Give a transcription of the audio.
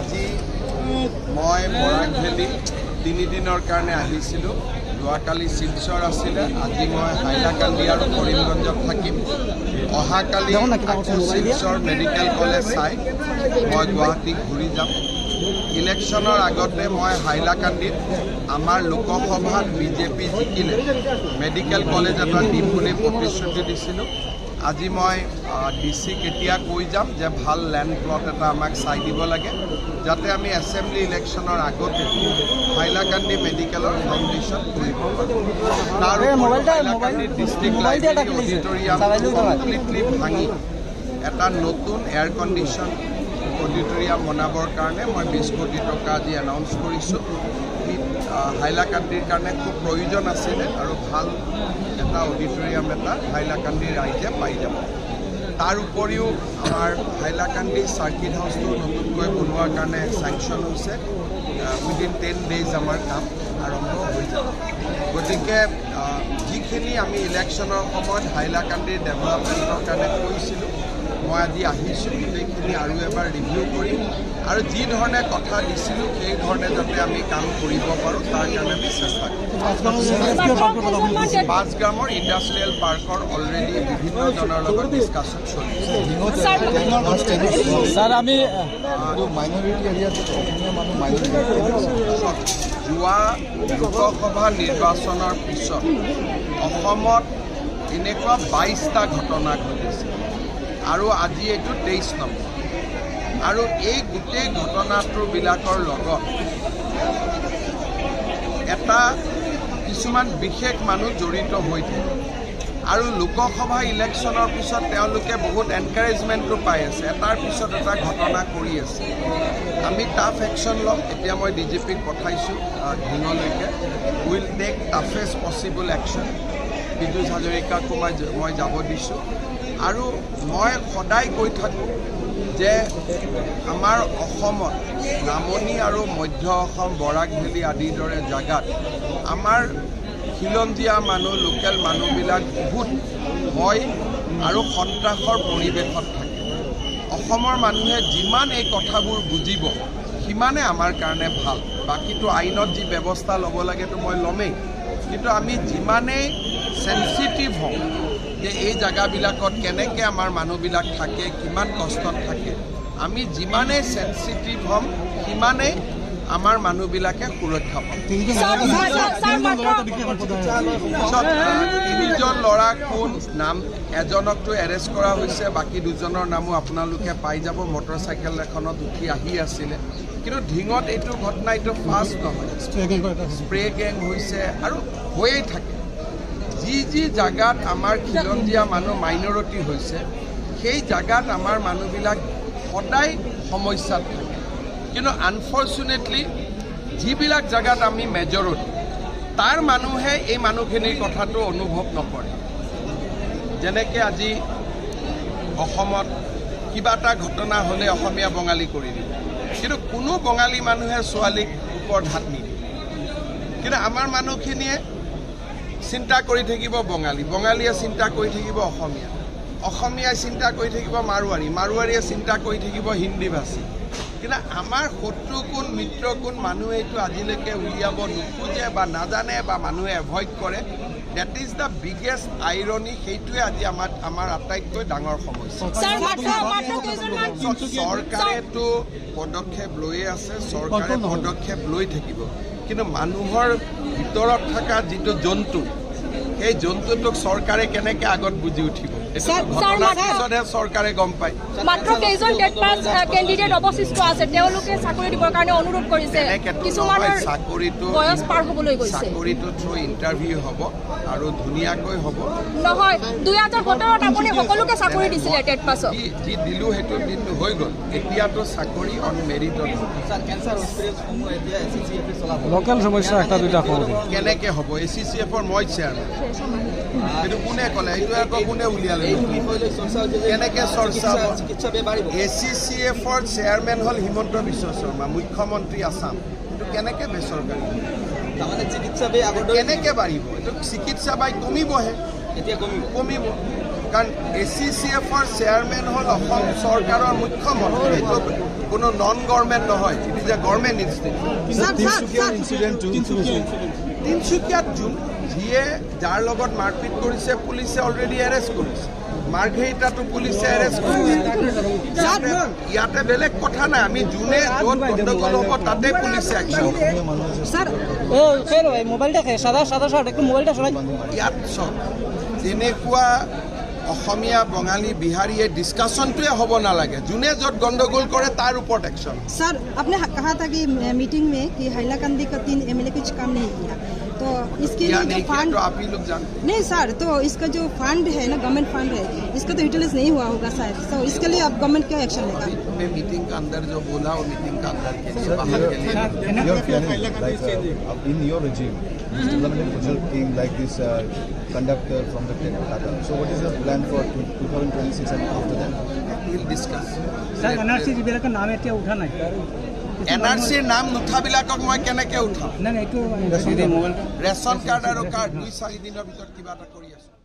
আজি মই বৰাক ভেলী তিনিদিনৰ কাৰণে আহিছিলোঁ। যোৱাকালি শিলচৰ আছিলে আজি মই হাইলাকান্দি আৰু কৰিমগঞ্জত থাকিম। অহাকালি শিলচৰ মেডিকেল কলেজ চাই মই গুৱাহাটী ঘূৰি যাম। ইলেকশ্যনৰ আগতে মই হাইলাকান্দিত আমাৰ লোকসভাত বিজেপি জিকিলে। মেডিকেল কলেজ এটা দিম বুলি প্ৰতিশ্ৰুতি দিছিলোঁ। আজি মই ডি এতিয়া কৈ যাম যে ভালো লেণ্ড প্লট এটা আমাক চাই দিব লাগে। যাতে আমি এছেম্বলি ইলেকশ্যনৰ আগতে হাইলাকান্দি মেডিকেলৰ ফাউণ্ডেশ্যন কৰিব পাৰোঁ। তাৰ এই Hailakandi district library auditorium completely ভাঙি এটা নতুন এয়াৰ কণ্ডিশ্যন অডিটৰিয়াম বনাবৰ কাৰণে মই বিছ কোটি টকা আজি এনাউন্স কৰিছোঁ। হাইলাকান্দিৰ কাৰণে খুব প্ৰয়োজন আছিলে আৰু ভালো এটা অডিটৰিয়াম এটা হাইলাকান্দিৰ ৰাইজে পাই যাব। তাৰ উপৰিও আমাৰ হাইলাকান্দি চাৰ্কিট হাউচটো নতুনকৈ বনোৱাৰ কাৰণে চেংচন হৈছে। উইদিন টেন ডেইজ আমাৰ কাম আৰম্ভ হৈ যাব। গতিকে যিখিনি আমি ইলেকশ্যনৰ সময়ত হাইলাকান্দিৰ ডেভেলপমেণ্টৰ কাৰণে কৈছিলোঁ মই আজি আহিছোঁ গোটেইখিনি আৰু এবাৰ ৰিভিউ কৰিম। আৰু যি ধৰণে কথা দিছিলোঁ সেই ধৰণে যাতে আমি কাম কৰিব পাৰোঁ তাৰ কাৰণে আমি চেষ্টা কৰিম। পাঁচগ্ৰামৰ ইণ্ডাষ্ট্ৰিয়েল পাৰ্কৰ অলৰেডি বিভিন্নজনৰ লগত ডিছকাশ্যন চলিছে। যোৱা লোকসভা নিৰ্বাচনৰ পিছত অসমত এনেকুৱা বাইছটা ঘটনা ঘটিছে। আৰু আজি এইটো তেইছ নম্বৰ। আৰু এই গোটেই ঘটনাটোবিলাকৰ লগত এটা কিছুমান বিশেষ মানুহ জড়িত হৈ থাকে। আৰু লোকসভা ইলেকশ্যনৰ পিছত তেওঁলোকে বহুত এনকাৰেজমেণ্টো পাই আছে। এটাৰ পিছত এটা ঘটনা কৰি আছে। আমি টাফ একশ্যন ল'ম। এতিয়া মই ডি জি পিক পঠাইছোঁ আহ, ঢিঙলৈকে will take toughest possible action Piyush হাজৰিকাকো মই মই যাব দিছোঁ। আৰু মই সদায় কৈ থাকোঁ যে আমাৰ অসমত নামনি আৰু মধ্য অসম বৰাক ভেলী আদিৰ দৰে জেগাত আমাৰ খিলঞ্জীয়া মানুহ লোকেল মানুহবিলাক বহুত ভয় আৰু সন্ত্ৰাসৰ পৰিৱেশত থাকে। অসমৰ মানুহে যিমান এই কথাবোৰ বুজিব সিমানে আমাৰ কাৰণে ভাল। বাকীটো আইনত যি ব্যৱস্থা ল'ব লাগেতো মই ল'মেই। কিন্তু আমি যিমানেই চেঞ্চিটিভ হওঁ যে এই জেগাবিলাকত কেনেকৈ আমাৰ মানুহবিলাক থাকে কিমান কষ্টত থাকে। আমি যিমানেই চেঞ্চিটিভ হ'ম সিমানেই আমাৰ মানুহবিলাকে সুৰক্ষা পাব। তিনিজন ল'ৰা কোন নাম এজনকতো এৰেষ্ট কৰা হৈছে বাকী দুজনৰ নামো আপোনালোকে পাই যাব। মটৰ চাইকেল এখনত উঠি আহি আছিলে। কিন্তু ঢিঙত এইটো ঘটনা এইটো ফাৰ্ষ্ট নহয়। স্প্ৰে গেং হৈছে আৰু হৈয়ে থাকে। যি যি জেগাত আমাৰ খিলঞ্জীয়া মানুহ মাইনৰিটি হৈছে, সেই জেগাত আমাৰ মানুহবিলাক সদায় সমস্যাত থাকে। কিন্তু আনফৰ্চুনেটলি যিবিলাক জেগাত আমি মেজৰিটি, তাৰ মানুহে এই মানুহখিনিৰ কথাটো অনুভৱ নকৰে। যেনেকৈ আজি অসমত কিবা এটা ঘটনা হ'লে অসমীয়া বঙালী কৰি দিব কিন্তু কোনো বঙালী মানুহে ছোৱালীক ওপৰত হাত নিদিয়ে। কিন্তু আমাৰ মানুহখিনিয়ে চিন্তা কৰি থাকিব বঙালী। বঙালীয়ে চিন্তা কৰি থাকিব অসমীয়া। অসমীয়াই চিন্তা কৰি থাকিব মাৰোৱাৰী। মাৰোৱাৰীয়ে চিন্তা কৰি থাকিব হিন্দী ভাষী কিন্তু আমাৰ শত্ৰু কোন মিত্ৰ কোন মানুহে এইটো আজিলৈকে উলিয়াব নোখোজে বা নাজানে বা মানুহে এভইড কৰে that is the biggest irony সেইটোৱে আজি আমাৰ আমাৰ আটাইতকৈ ডাঙৰ সমস্যা। চৰকাৰেতো পদক্ষেপ লৈয়ে আছে চৰকাৰে পদক্ষেপ লৈ থাকিব। কিন্তু মানুহৰ ভিতৰত থকা যিটো জন্তু সেই জন্তুটোক চৰকাৰে কেনেকৈ আগত বুজি উঠিব? চৰকাৰে গম পায়। মাত্ৰ কেইজন টেট পাছ কেণ্ডিডেট অৱশিষ্ট আছে তেওঁলোকে চাকৰি দিবৰ কাৰণে অনুৰোধ কৰিছে। কিছুমানৰ চাকৰিটো বয়স পাৰ হ'বলৈ গৈছে। চাকৰিটো থ্ৰু ইণ্টাৰভিউ হ'ব আৰু ধুনীয়াকৈ হ'ব। নহয় দুই হাজাৰ সোতৰত আপুনি সকলোকে চাকৰি দিছিলে টেট পাছত। যি দিলোঁ সেইটো দিনটো হৈ গ'ল। এতিয়াতো চাকৰি অন মেৰিটত লোকেল সমস্যা কেনেকে হ'ব? এ চি চি এফৰ মই চেয়াৰমেন সেইটো কোনে ক'লে? এইটো আকৌ কোনে উলিয়ালে? কেনেকে চৰ্চা এ চি চি এফৰ চেয়াৰমেন হ'ল হিমন্ত বিশ্ব শৰ্মা মুখ্যমন্ত্ৰী আছাম এইটো কেনেকে বেচৰকাৰী? চিকিৎসা কেনেকে বাঢ়িব? এইটো চিকিৎসা বাই কমিবহে। এতিয়া কমিব। কমিব। কাৰণ এ চি চি এফৰ চেয়াৰমেন হ'ল অসম চৰকাৰৰ মুখ্যমন্ত্ৰী। এইটো কোনো নন গভৰ্ণমেণ্ট নহয় it is a government institute তিনিচুকীয়াত যোন যিয়ে যাৰ লগত মাৰপিট কৰিছে পুলিচে অলৰেডি এৰেষ্ট কৰিছে। মাৰ্ঘেৰিটাটো পুলিচে এৰেষ্ট কৰিছে। ইয়াতে ইয়াতে বেলেগ কথা নাই। আমি যোনে য'ত গণ্ডগোল হ'ব তাতে পুলিচে একশ্যন ও মোবাইলটা খেয়ে সাদা সাদা একটু মোবাইলটা সরাই ইয়াত চাওক তেনেকুৱা অসমীয়া বঙালী বিহাৰীয়ে ডিছকাশ্যনটোৱে হ'ব নালাগে যোনে য'ত গণ্ডগোল কৰে তাৰ ওপৰত একশ্যন सर आपने कहा था कि मीटिंग में कि हैलाकंदी का तीन एमएलए कुछ काम नहीं किया तो इसके किया लिए नहीं जो किया फंड तो आप ही लोग जानते हैं। नहीं सर तो इसका जो फंड है ना गवर्नमेंट फंड है इसका तो यूटिलाइज नहीं हुआ होगा शायद तो इसके लिए अब गवर्नमेंट क्या एक्शन लेगा अभी मैं मीटिंग का अंदर जो बोला वो मीटिंग का अंदर के लिए बाहर के लिए नहीं। Your feeling, like uh, in your regime, this development project came like this uh, conductor from the Tata. So what is your plan for 2026 and after that? We'll discuss. Sir, NRC যিবিলাকৰ নাম এতিয়া উঠা নাই N R চিৰ নাম নুঠাবিলাকক মই কেনেকৈ উঠাম নাই নাই এইটো ৰেচন কাৰ্ড আৰু কাৰ্ড দুই চাৰিদিনৰ ভিতৰত কিবা এটা কৰি আছোঁ